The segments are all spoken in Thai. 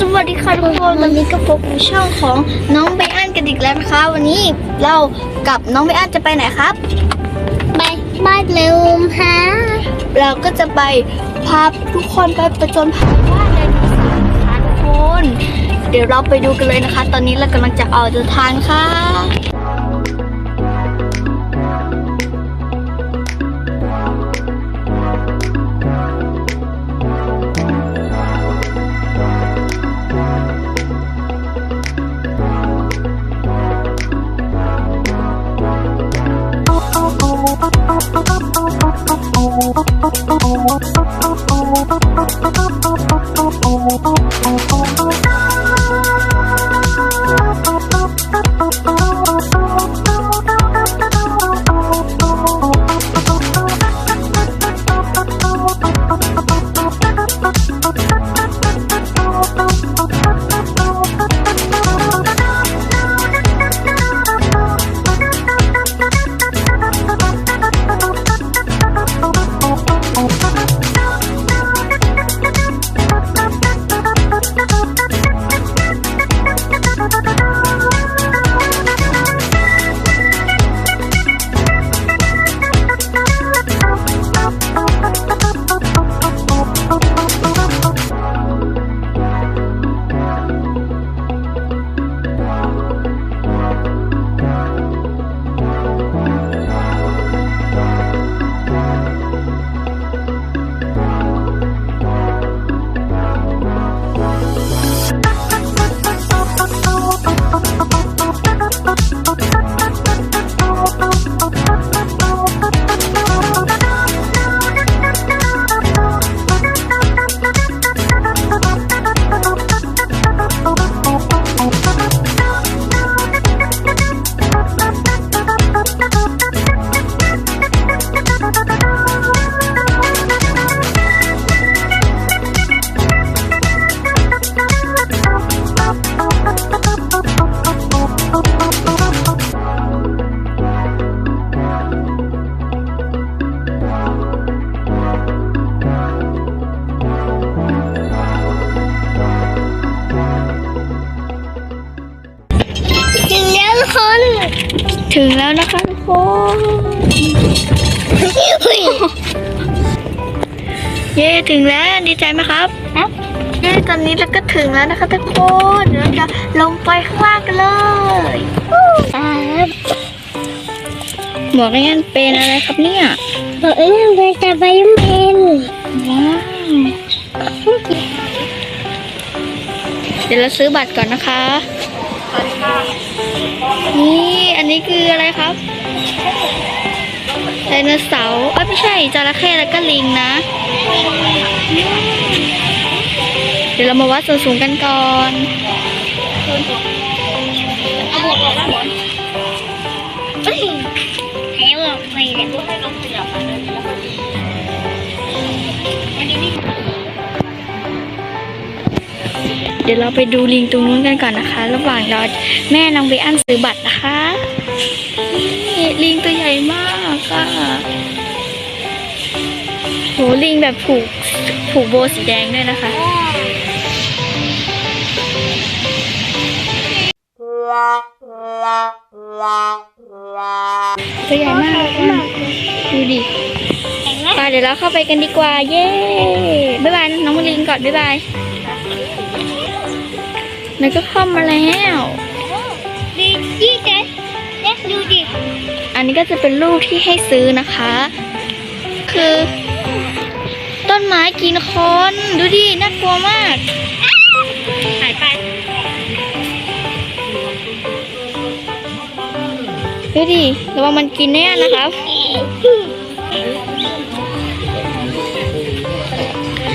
สวัสดีค่ะทุกคนวันนี้ก็พบกับช่องของน้องไบอันกันอีกแล้วนะคะ วันนี้เรากับน้องไบอันจะไปไหนครับ ไปบ้านเร็วฮะเราก็จะไปพาทุกคนไปประจนภัยบ้านไดโนเสาร์นะคะทุกคน เดี๋ยวเราไปดูกันเลยนะคะ ตอนนี้เรากำลังจะออกเดินทางค่ะ ถึ ถึงแล้วดีใจไหมครับครับเย้ตอนนี้เราก็ถึงแล้วนะคะทุกคนเดี๋ยวเราจะลงไปข้างล่างกันเลยครับหมวกนี่เป็นอะไรครับเนี่ยบอกเรื่องไปจะไปเมนว้าวเดี๋ยวเราซื้อบัตรก่อนนะคะนี่อันนี้คืออะไรครับได โนเสาร์อ้ไม่ใช่จระเข้แล้วก็ลิงนะ เดี๋ยวเรามาวัดส่วนสูงกันก่อนเดี๋ยวเราไปดูลิงตรงนู้นกันก่อนนะคะ ระหว่างรอแม่นางเบอันซื้อบัตรนะคะ ลิงตัว ลิงแบบผูกผูกโบสีแดงด้วยนะคะ ตัวใหญ่มากเลยค่ะดูดิไปเดี๋ยวเราเข้าไปกันดีกว่า เย้ บ๊ายบายน้องลิงก่อน บ๊ายบายนายก็เข้ามาแล้วดีดีเจ๊เนี่ยดูดิ อันนี้ก็จะเป็นลูกที่ให้ซื้อนะคะ คือ ต้นไม้กินคนดูดิน่ากลัวมาก หายไปดูดิระวังมันกินแน่นะครับ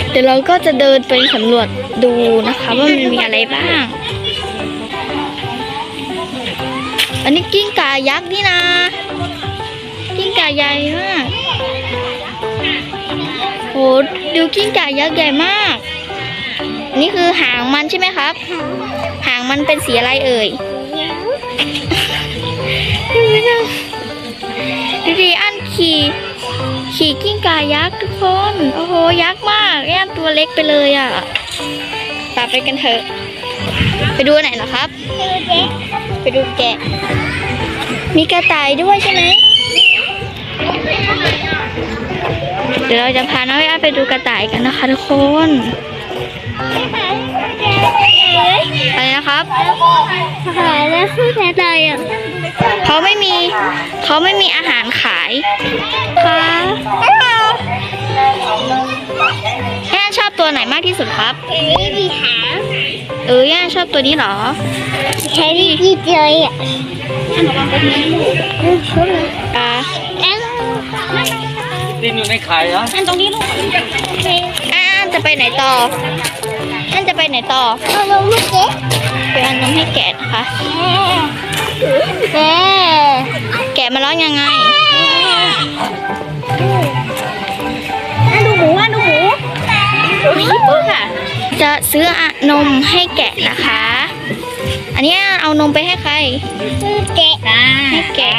เดี๋ยวเราก็จะเดินไปสำรวจดูนะคะ ว่ามันมีอะไรบ้าง อันนี้กิ้งก่ายักษ์นี่นะ กิ้งก่าใหญ่มาก ดูกิ้งก่ายักษ์ใหญ่มาก นี่คือหางมันใช่ไหมครับ หางมันเป็นสีอะไรเอ่ยดูดิอันขี่ขี่กิ้งก่ายักษ์ทุกคน โอ้โห ยักษ์มากไอ้อันตัวเล็กไปเลยอะไปป่าไปกันเถอะ ไปดูไหนเหรอครับ ไปดูแกะ มีกระต่ายด้วยใช่ไหม เดี๋ยวเราจะพาน้องย่าไปดูกระต่ายกันนะคะทุกคนอะไรนะครับหายแล้วคือแค่ตายอะเขาไม่มีเขาไม่มีอาหารขายค่ะย่าชอบตัวไหนมากที่สุดครับไม่มีหางเออย่าชอบตัวนี้เหรอแค่นี้ดีเลยอะอ่า ดินอยู่ในไข่เหรออันตรงนี้ลูกอ่าจะไปไหนต่อนั่นจะไปไหนต่อเอาลงลูกเจ๊ไปเอานมให้แกะนะคะแม่แกะมาร้องยังไงดูหมูอะดูหมูจะซื้ออะนมให้แกะนะคะ อันนี้เอานมไปให้ใครคือเจ๊ให้แกะ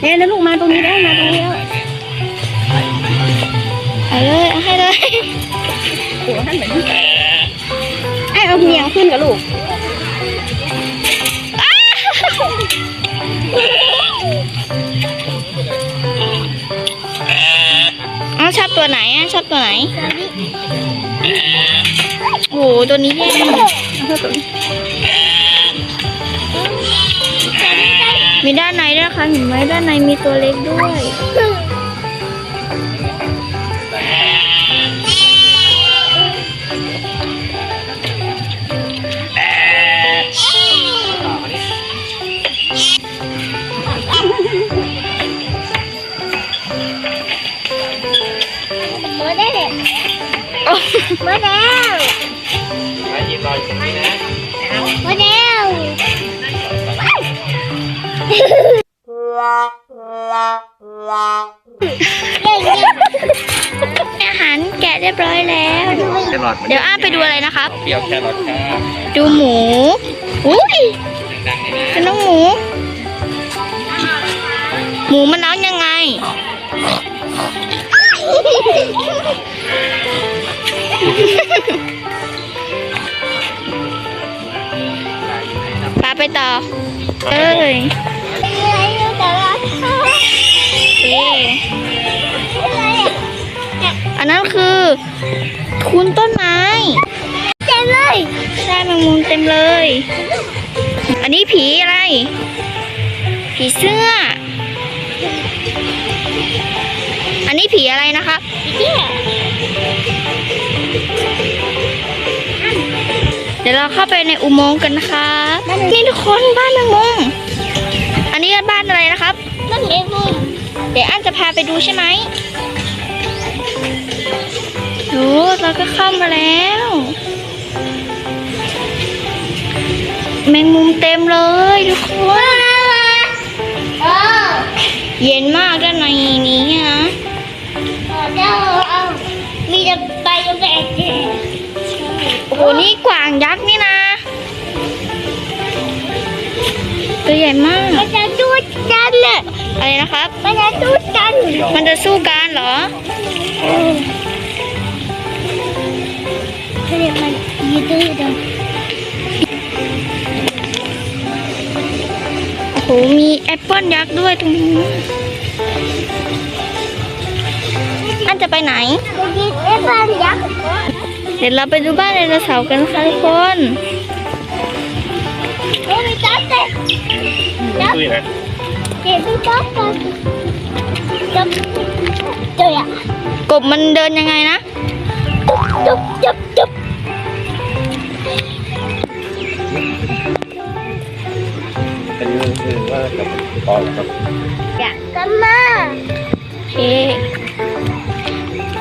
เนี่ยนะลูกมาตรงนี้ได้มาตรงนี้แล้ว เลยเอาเลยเอาให้เลยไอ้เอาเมียงขึ้นกับลูกอ๋อชอบตัวไหนอะชอบตัวไหนโอ้โหตัวนี้แย่มีด้านในด้วยนะคะเห็นไหมด้านในมีตัวเล็กด้วย มาแล้วไข่ยืนรอยตรงนี้นะมาแล้วเย้เย้อาหารแกะเรียบร้อยแล้ว แครอทเดี๋ยวอ้าไปดูอะไรนะครับ เปรี้ยวแครอทครับดูหมู อุ้ยดังๆเลยนะเป็นน้องหมู หมูมันร้องยังไง ปาไปต่อ เอ้ยอะไรอยู่แต่ละเอ๊ะอะไรอะอันนั้นคือทุนต้นไม้เต็มเลยใช่แมงมุมเต็มเลย อันนี้ผีอะไร ผีเสื้อ อันนี้ผีอะไรนะคะเนี่ยเดี๋ยวเรา เข้าไปในอุโมงค์กันนะคะนี่ทุกคนบ้านแมงมุมอันนี้บ้านอะไรนะครับนั่นเองลูกเดี๋ยวอันจะพาไปดูใช่ไหมโอ้เราก็เข้ามาแล้ว แมงมุมเต็มเลยทุกคนเออเย็นมากด้านในนี้นะเจ้าเอามีแต่ใบกับแบกเจ๊โอ้โหนี่กวางยักษ์นี่ ตัวใหญ่มาก มันจะดูดกันน่ะอะไรนะครับ มันจะดูดกัน มันจะสู้กันเหรอเขาเรียกมันยืดยืดโอ้โห มีแอปเปิลยักษ์ด้วยตรงนี้นอันจะไปไหนจะยืดไอ้บ้านยักษ์เดี๋ยวเราไปดูบ้านไดโนเสาร์กันค่ะทุกคน คุยนะเก็บไปจับกันจับเจออะกบมันเดินยังไงนะจับจับจับเป็นเรื่องคือว่ากับตอนกับอยากกันมาโอเค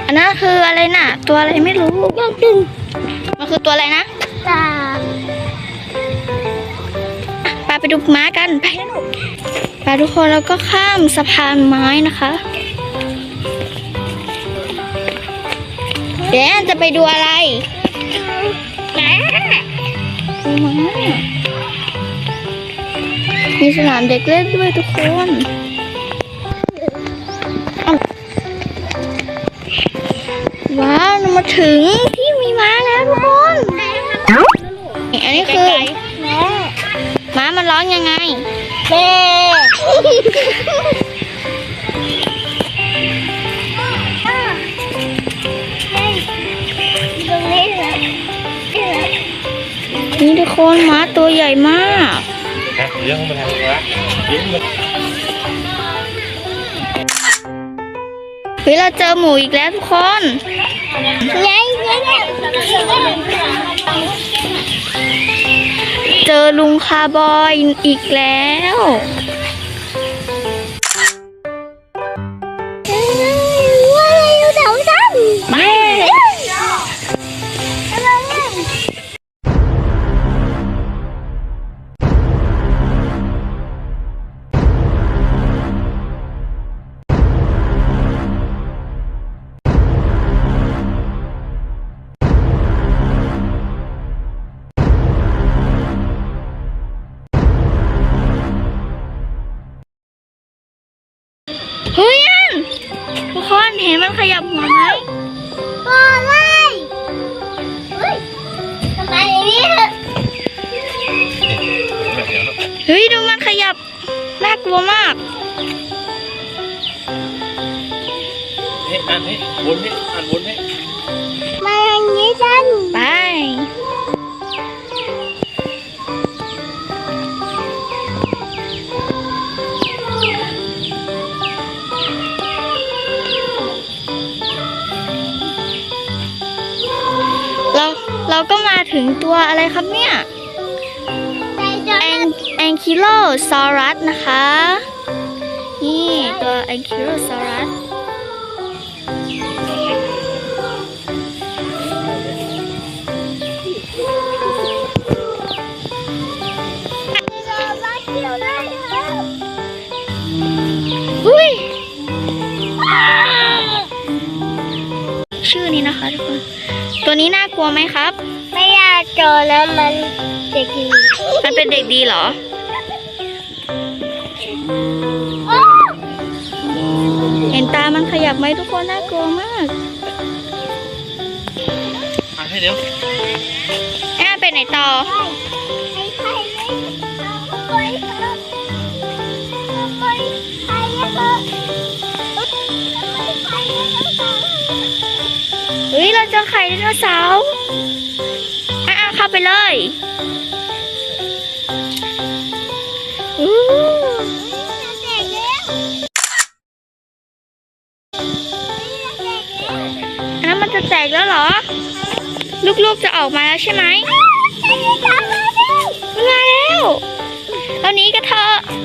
อันนั้นคืออะไรน่ะ ตัวอะไรไม่รู้อยากกินมันคือตัวอะไรนะ ไปไปดูม้ากันไปไปทุกคนแล้วก็ข้ามสะพานไม้นะคะเดี๋ยวจะไปดูอะไรม้ามีสนามเด็กเล่นด้วยทุกคนอ้าวว้าวเรามาถึง ยังไงแม่ตรงนี้นะนี่นะนี่ทุกคนม้าตัวใหญ่มากฮะเลี้ยงมันทำไงวะเลี้ยงมันเฮ้ยเราเจอหมูอีกแล้วทุกคนไงไงไง เจอลุงคาบอยอีกแล้ว คนเห็นมันขยับหัวไหมอะไรเฮ้ยทำไมอย่างนี้เฮ้ยดูมันขยับ น่ากลัวมากเฮ้ยอ่านให้วนให้อ่านวนใถึงตัวอะไรครับเนี่ยใจจะแองแองคิโลซอรัสนะคะ นี่ตัวแองคิโลซอรัสรักเดียวได้ครับอุ้ย ชื่อนี้นะคะทุกคน ตัวนี้น่ากลัวไหมครับไม่อยากเจอแล้วมันเด็กดีมันเป็นเด็กดีเหรอเห็นตามันขยับไหมทุกคนน่ากลัวมากอ่านให้เดี๋ยวแอบไปไหนต่อให้ใครไม่เอาไปครับเอาไปใครอะครับเอาไปใครอะครับเฮ้ย เราเจอไข่ไดโนเสาร์อะอะ เข้าไปเลยอู้เด็กแล้วอันนั้นมันจะแตกแล้วเหรอ ลูกๆจะออกมาแล้วใช่ไหมมาแล้วเราหนี้กันเถอะ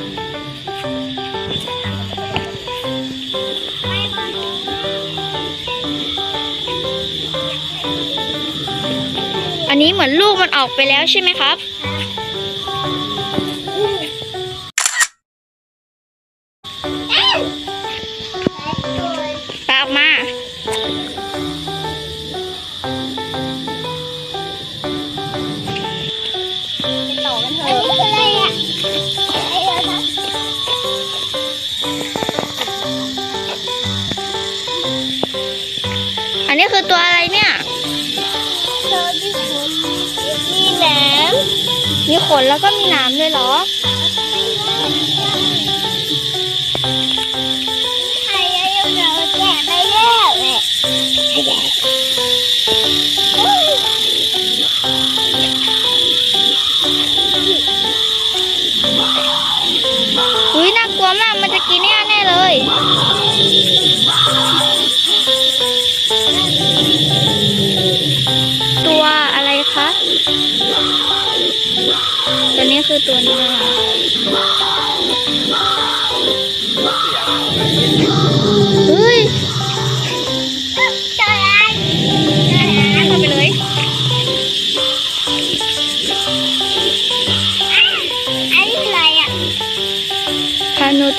เหมือนลูกมันออกไปแล้วใช่ไหมครับ จะกินเนี่ยแน่เลยตัวอะไรคะตัวนี้คือตัวนี้นะคะ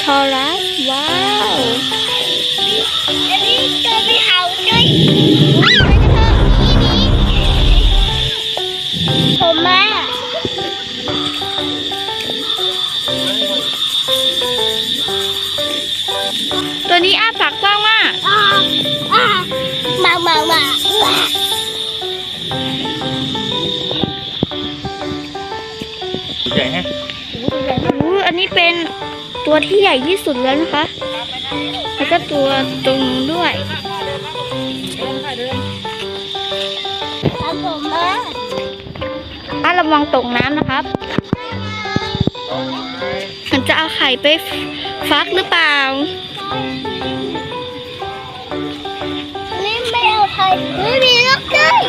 ค ตัวที่ใหญ่ที่สุดแล้วนะคะ แล้วก็ตัวตรงนู้นด้วยครับผมมาอะระวังตกน้ำนะครับมันจะเอาไข่ไปฟักหรือเปล่า นี่ไม่เอาไทยไม่มีลูกด้วย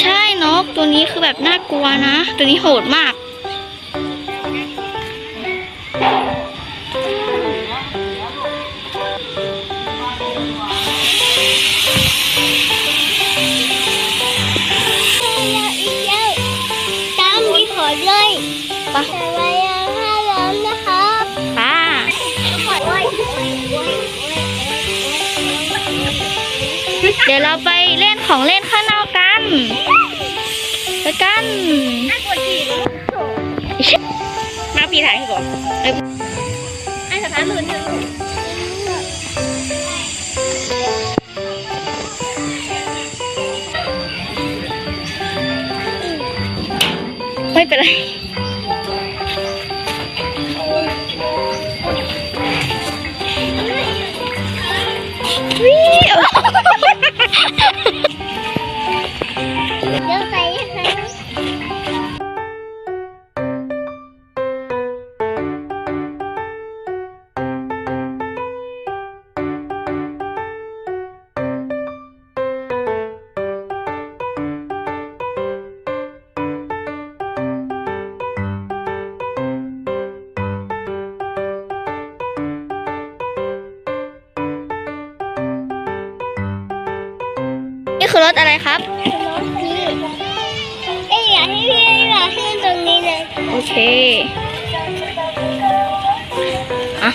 ใช่นกตัวนี้คือแบบน่ากลัวนะ ตัวนี้โหดมากอีก ดี๋ยวเราไปเล่นของเล่นข้างนอกกัน ไปกันมาพี่ถ่ายให้ก่อนไอ้สถานมือเนี่ยไม่เป็นไร เลยโอเคอะ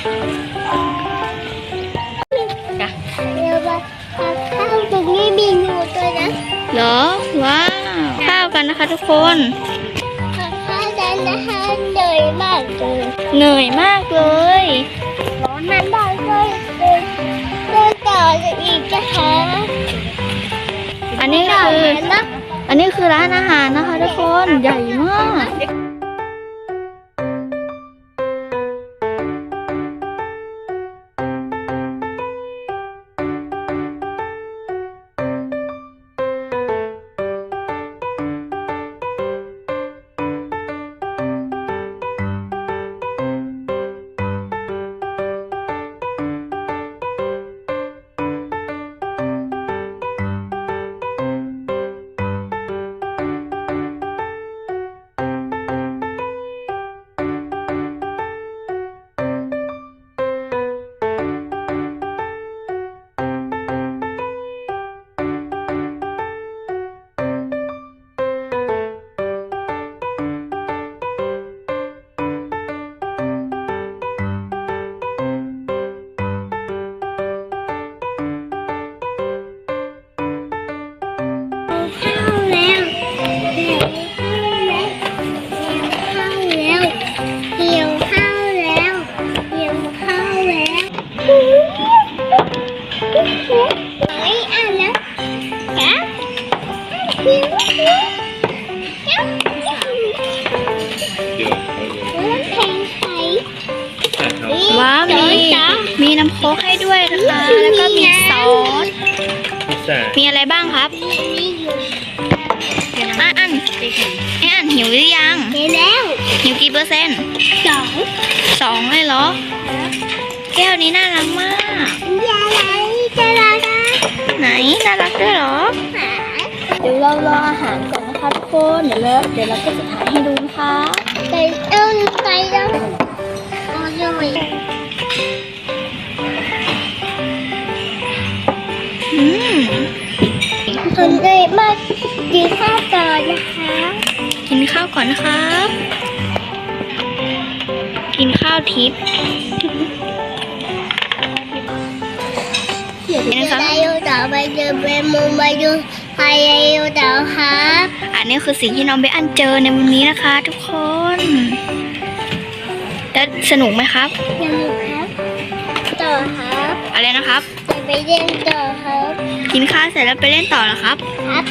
จ้ะเดี๋ยวมาข้าวตรงนี้มีงูด้วยนะเหรอ ว้าว ข้าวกันนะคะทุกคนข้าวนั้นนะคะเหนื่อยมากเลยเหนื่อยมากเลยร้อนนั้นได้ด้วยเดินเดินต่ออีกนะคะอันนี้คือเห็นนะอันนี้คือร้านอาหารนะคะทุกคนใหญ่มาก พิซซ่ามีอะไรบ้างครับนี่อยู่อะอันไอ้อันหิวหรือยังเห็นแล้วหิวกี่เปอร์เซ็นต์สองสองเลยเหรอ แก้วนี้น่ารักมากยาอะไรจะรอนะไหนน่ารักด้วยเหรอหาเดี๋ยวเรารออาหารก่อนนะคะทุกคนเดี๋ยวเราเดี๋ยวเราก็จะถ่ายให้ดูนะคะใส่เอ้นใส่แล้วโอ้ย นใจมากกินข้าวก่อนนะคะ กินข้าวก่อนนะครับ กินข้าวทิพย์เดี๋ยวจะได้ยูต่อไปเจอเป็นมุมไปดูใครยูต่อครับอันนี้คือสิ่งที่น้องเบอันเจอในวันนี้นะคะ ทุกคนแล้วสนุกไหมครับยังอยู่ครับ ต่อครับ อะไรนะครับจะไปเรียนต่อครับ กินข้าวเสร็จแล้วไปเล่นต่อเหรอครับ ครับ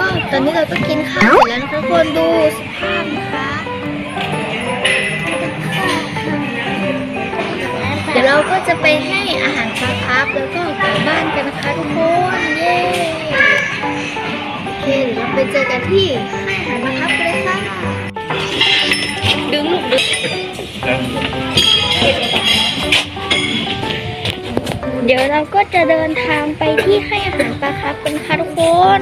ก็ตอนนี้เราก็กินข้าวเสร็จแล้วนะคะทุกคนดูสภาพนะคะเดี๋ยวเราก็จะไปให้อาหารปลาครับแล้วก็กลับบ้านกันนะคะทุกคนเย้โอเคเดี๋ยวเราไปเจอกันที่ให้อาหารปลาครับเลยค่ะดึงลูกดึงเดี๋ยวเราก็จะเดินทางไปที่ให้อาหารปลาครับกันค่ะทุกคน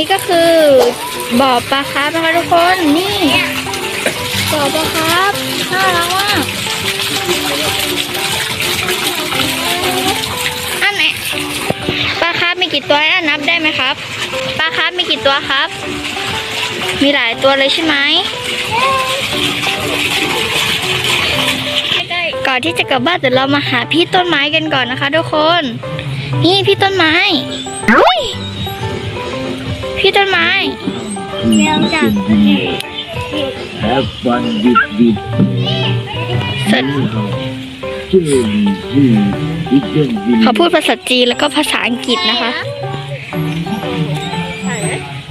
นี้ก็คือบ่อปลาครับนะคะทุกคนนี่บ่อปลาครับน่ารักมากอันไหนปลาครับมีกี่ตัวอันนับได้ไหมครับปลาครับมีกี่ตัวครับ มีหลายตัวเลยใช่ไหมก่อนที่จะกลับบ้านเดี๋ยวเรามาหาพี่ต้นไม้กันก่อนนะคะ ทุกคน นี่พี่ต้นไม้ พี่ต้นไม้เดี๋ยวจะ Have fun with this. เสร็จเขาพูดภาษาจีนแล้วก็ภาษาอังกฤษนะคะ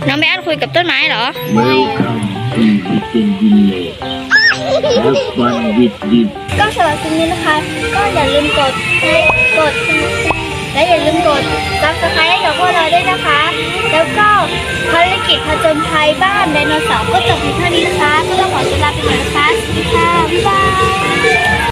น้องแม่อันคุยกับต้นไม้เหรอ Welcome to Hitendile. Have fun with this. ก็สำหรับคลิปนี้นะคะ ก็อย่าลืมกดไลค์กดแและอย่าลืมกดซับสไครต์ให้กับพวกเราด้วยนะคะ แล้วก็ภารกิจผจญภัยบ้านไดโนเสาร์ก็จบเพียงเท่านี้นะคะก็ต้องขอตัวลาไปก่อนนะคะสวัสดีค่ะบ๊ายบาย